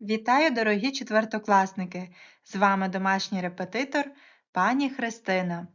Вітаю, дорогі четвертокласники! З вами домашній репетитор пані Христина.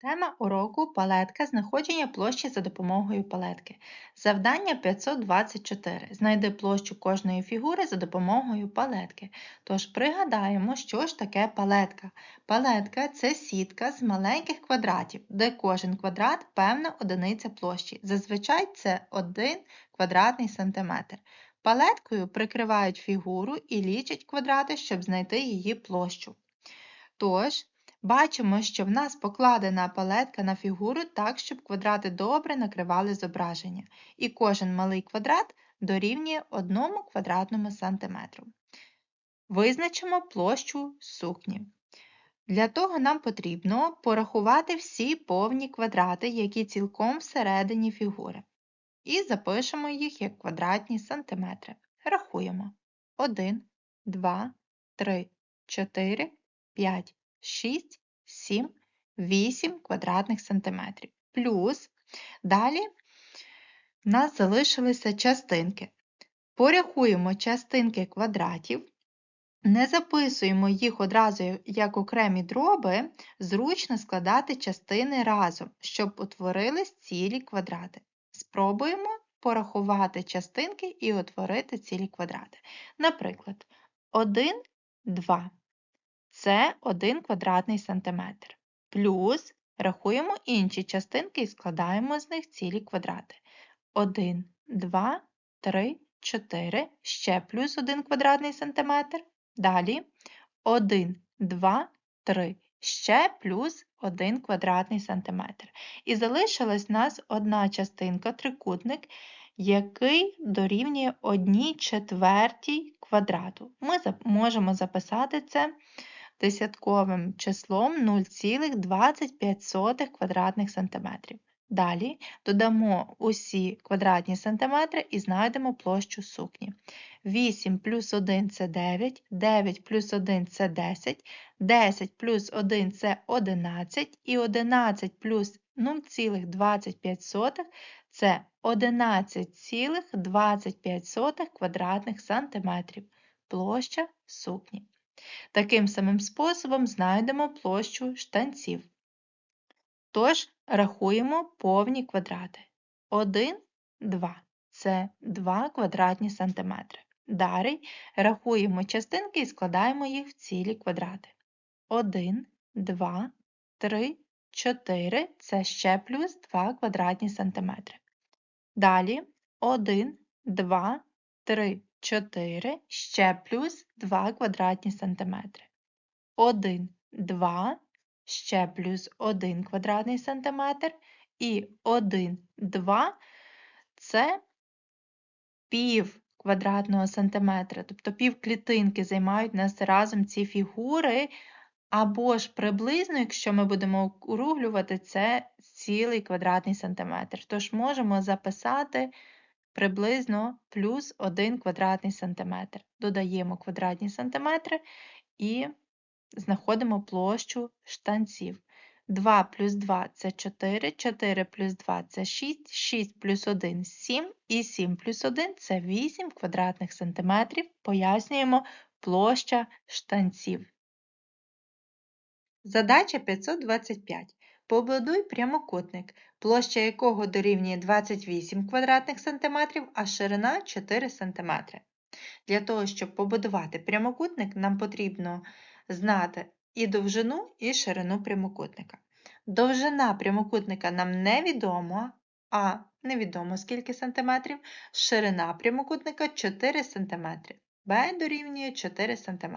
Тема уроку палетка знаходження площі за допомогою палетки. Завдання 524. Знайди площу кожної фігури за допомогою палетки. Тож пригадаємо, що ж таке палетка. Палетка це сітка з маленьких квадратів, де кожен квадрат певна одиниця площі. Зазвичай це 1 квадратний сантиметр. Палеткою прикривають фігуру і лічать квадрати, щоб знайти її площу. Тож, бачимо, що в нас покладена палетка на фігуру так, щоб квадрати добре накривали зображення. І кожен малий квадрат дорівнює 1 квадратному сантиметру. Визначимо площу сукні. Для того нам потрібно порахувати всі повні квадрати, які цілком всередині фігури і запишемо їх як квадратні сантиметри. Рахуємо 1, 2, 3, 4, 5, 6, 7, 8 квадратних сантиметрів. Плюс далі в нас залишилися частинки. Порахуємо частинки квадратів. Не записуємо їх одразу як окремі дроби, зручно складати частини разом, щоб утворились цілі квадрати. Спробуємо порахувати частинки і утворити цілі квадрати. Наприклад, 1, 2 це 1 квадратний сантиметр. Плюс рахуємо інші частинки і складаємо з них цілі квадрати. 1, 2, 3, 4, ще плюс 1 квадратний сантиметр. Далі 1, 2, 3, ще плюс 1 квадратний сантиметр. І залишилась нас одна частинка, трикутник, який дорівнює 1 четвертій квадрату. Ми можемо записати це десятковим числом 0,25 квадратних сантиметрів. Далі додамо усі квадратні сантиметри і знайдемо площу сукні. 8 плюс 1 це 9, 9 плюс 1 це 10, 10 плюс 1 це 11, і 11 плюс 0,25 це 11,25 квадратних сантиметрів. Площа сукні. Таким самим способом знайдемо площу штанців. Тож, рахуємо повні квадрати. 1, 2 це 2 квадратні сантиметри. Далі рахуємо частинки і складаємо їх в цілі квадрати. 1, 2, 3, 4 це ще плюс 2 квадратні сантиметри. Далі 1, 2, 3, 4 ще плюс 2 квадратні сантиметри. 1, 2, ще плюс 1 квадратний сантиметр і 1, 2 це пів квадратного сантиметра, тобто пів клітинки займають нас разом ці фігури, або ж приблизно, якщо ми будемо округлювати, це цілий квадратний сантиметр. Тож можемо записати приблизно плюс 1 квадратний сантиметр. Додаємо квадратні сантиметри і знаходимо площу штанців. 2 плюс 2 це 4, 4 плюс 2 це 6, 6 плюс 1 7 і 7 плюс 1 це 8 квадратних сантиметрів. Пояснюємо площа штанців. Задача 525. Побудуй прямокутник, площа якого дорівнює 28 квадратних сантиметрів, а ширина 4 см. Для того, щоб побудувати прямокутник, нам потрібно знати і довжину, і ширину прямокутника. Довжина прямокутника нам невідома, а невідомо скільки сантиметрів, ширина прямокутника 4 см. B дорівнює 4 см.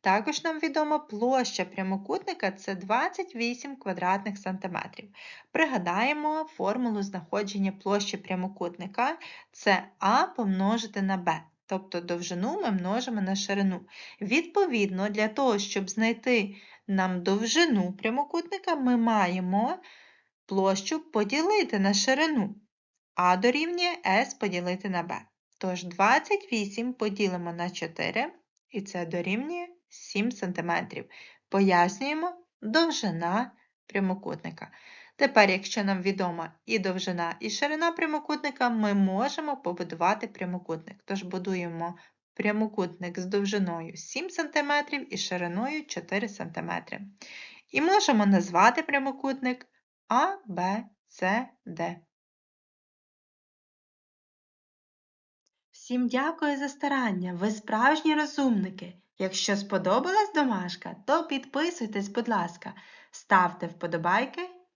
Також нам відома площа прямокутника це 28 квадратних сантиметрів. Пригадаємо формулу знаходження площі прямокутника це А помножити на Б. Тобто довжину ми множимо на ширину. Відповідно, для того, щоб знайти нам довжину прямокутника, ми маємо площу поділити на ширину, а дорівнює S поділити на B. Тож 28 поділимо на 4, і це дорівнює 7 см. Пояснюємо довжина прямокутника. Тепер, якщо нам відома і довжина, і ширина прямокутника, ми можемо побудувати прямокутник. Тож будуємо прямокутник з довжиною 7 см і шириною 4 см. І можемо назвати прямокутник А, Б, С, Д. Всім дякую за старання. Ви справжні розумники. Якщо сподобалась домашка, то підписуйтесь, будь ласка, ставте вподобайки